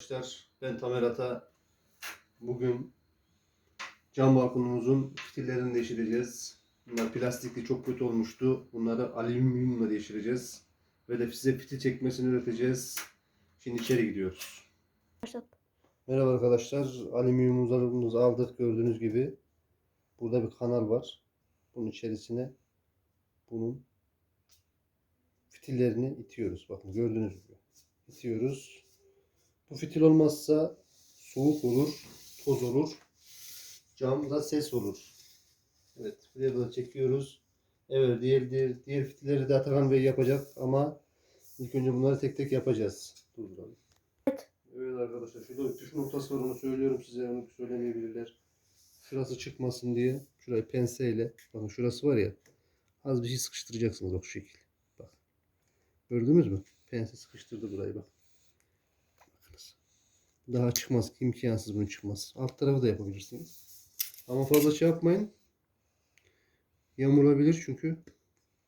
Arkadaşlar ben Tamer Ata. Bugün cam balkonumuzun fitillerini değiştireceğiz. Bunlar plastikli çok kötü olmuştu. Bunları alüminyumla değiştireceğiz. Ve de size fitil çekmesini öğreteceğiz. Şimdi içeri gidiyoruz. Merhaba arkadaşlar. Alüminyumumuzu aldık gördüğünüz gibi. Burada bir kanal var. Bunun içerisine bunun fitillerini itiyoruz. Bakın gördüğünüz gibi. İtiyoruz. Bu fitil olmazsa soğuk olur, toz olur. Camda ses olur. Evet, buraya da çekiyoruz. Evet, diğer, diğer, diğer fitilleri de Atakan Bey yapacak ama ilk önce bunları tek tek yapacağız. Durduralım. Evet arkadaşlar, şurada püf noktası var onu söylüyorum size, onu söylemeyebilirler. Şurası çıkmasın diye, şurayı penseyle, bakın şurası var ya, az bir şey sıkıştıracaksınız bak şu şekil. Bak. Gördünüz mü? Pense sıkıştırdı burayı bak. Daha çıkmaz. imkansız bunun çıkmaz. Alt tarafı da yapabilirsiniz. Ama fazla şey yapmayın. Yamulabilir çünkü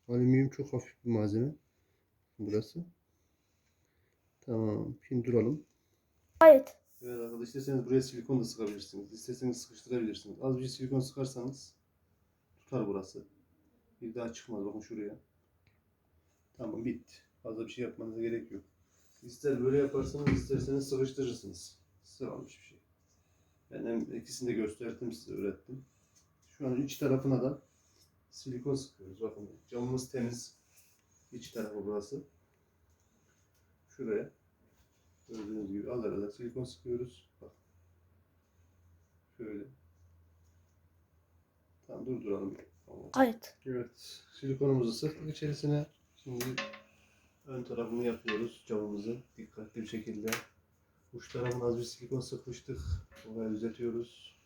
alüminyum çok hafif bir malzeme. Burası. Tamam. Şimdi duralım. Gayet. Evet arkadaşlar isterseniz buraya silikon da sıkabilirsiniz. İsterseniz sıkıştırabilirsiniz. Az bir silikon sıkarsanız tutar burası. Bir daha çıkmaz. Bakın şuraya. Tamam bitti. Fazla bir şey yapmanıza gerek yok. İster böyle yaparsanız isterseniz sıkıştırırsınız. Sıramış bir şey. Ben hem ikisini de gösterdim size öğrettim. Şu an iç tarafına da silikon sıkıyoruz. Bakın camımız temiz. İç tarafı burası. Şuraya. Gördüğünüz gibi al arada silikon sıkıyoruz. Bak. Şöyle. Tamam durduralım. Tamam. Gayet. Evet. Silikonumuzu sıktık içerisine. Şimdi ön tarafını yapıyoruz camımızı dikkatli bir şekilde. Uç tarafına az bir silikon sıkmıştık. Oraya düzeltiyoruz.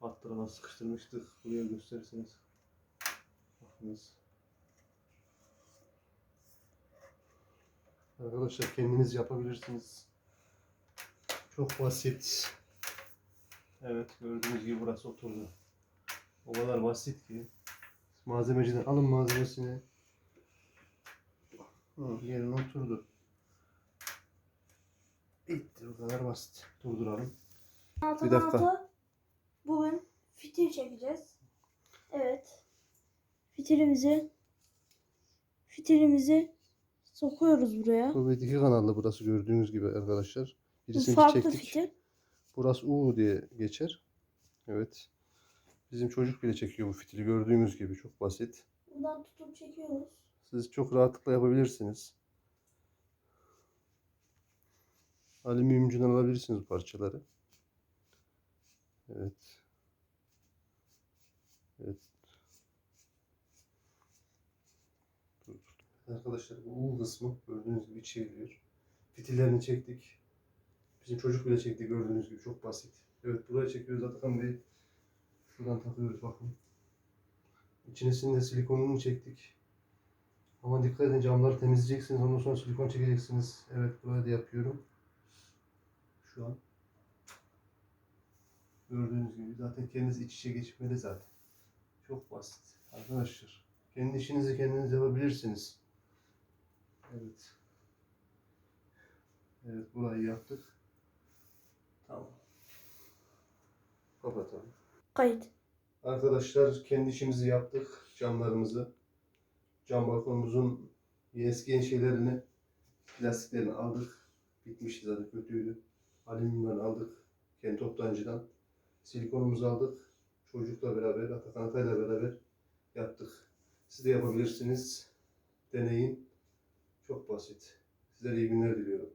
Alt tarafa sıkıştırmıştık. Buraya gösterirseniz. Bakınız. Arkadaşlar kendiniz yapabilirsiniz. Çok basit. Evet gördüğünüz gibi burası oturdu. O kadar basit ki. Malzemeciden alın malzemesini. Hı, yerine oturdu. Bitti bu kadar basit. Durduralım. Altı Bir dakika. altı. Bugün fitil çekeceğiz. Evet. Fitilimizi fitilimizi sokuyoruz buraya. Bu bir iki kanallı burası gördüğünüz gibi arkadaşlar. Bu Birisini farklı çektik. fitil. Burası U diye geçer. Evet. Bizim çocuk bile çekiyor bu fitili gördüğünüz gibi çok basit. Buradan tutup çekiyoruz. Siz çok rahatlıkla yapabilirsiniz. Alüminyumcudan alabilirsiniz parçaları. Evet. Evet. Arkadaşlar bu U kısmı gördüğünüz gibi çeviriyor. Fitillerini çektik. Bizim çocuk bile çekti gördüğünüz gibi çok basit. Evet buraya çekiyoruz Atakan Bey. Şuradan takıyoruz bakın. İçerisinde silikonunu çektik. Ama dikkat edin camları temizleyeceksiniz. Ondan sonra silikon çekeceksiniz. Evet buraya da yapıyorum. Şu an. Gördüğünüz gibi zaten kendiniz iç içe geçmeli zaten. Çok basit. Arkadaşlar. Kendi işinizi kendiniz yapabilirsiniz. Evet. Evet burayı yaptık. Tamam. Kapatalım. Kayıt. Arkadaşlar kendi işimizi yaptık. Camlarımızı. Cam balkonumuzun eskiyen şeylerini, plastiklerini aldık. Bitmişti zaten kötüydü. Alüminyumdan aldık. Kendi toptancıdan. Silikonumuzu aldık. Çocukla beraber, Atakan Atay'la beraber yaptık. Siz de yapabilirsiniz. Deneyin. Çok basit. Sizlere iyi günler diliyorum.